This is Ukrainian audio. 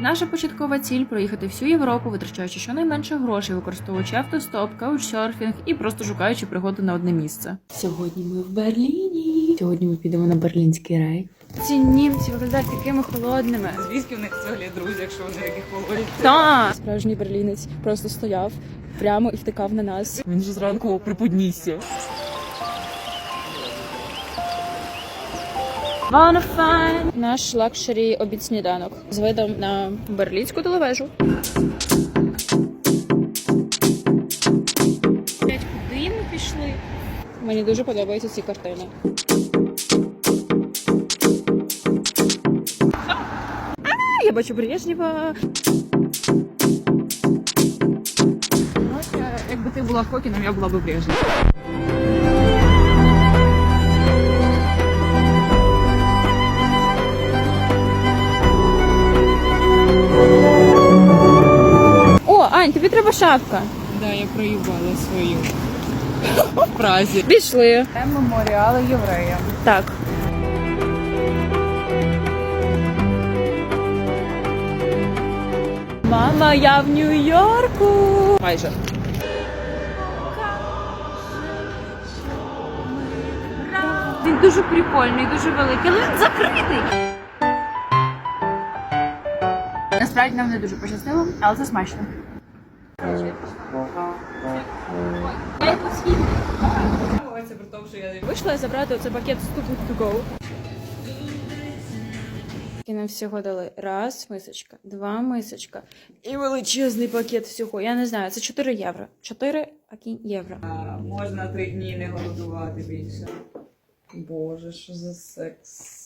Наша початкова ціль проїхати всю Європу, витрачаючи щонайменше грошей, використовуючи автостоп, каучсерфінг і просто шукаючи пригоди на одне місце. Сьогодні ми в Берліні. Сьогодні ми підемо на берлінський рейв. Ці німці виглядають такими холодними. Звідки в них взагалі друзі, якщо вони такі холодні? Та Справжній берлінець просто стояв прямо і втикав на нас. Він же зранку приподнісся. Wanna find Наш лакшері обід сніданок з видом на берлінську телевежу. куди ми пішли. Мені дуже подобаються ці картини. Я бачу Брежнєва. Якби ти була Хокіном, я була б Брежнєва. Ань, тобі треба шапка. Да, я проїбала свою. В Празі. Пішли. Меморіали євреям. Так. Мама, я в Нью-Йорку. Майже. Він дуже прикольний, дуже великий, але він закритий. Насправді нам не дуже пощастило, але це смачно. Це при тому, що я Вийшла забрати оцей пакет з To Go. І нам всього дали раз мисочка, два мисочка і величезний пакет всього. Я не знаю, це 4 євро. 4 акінь євро. можна три дні не голодувати більше. Боже, що за секс.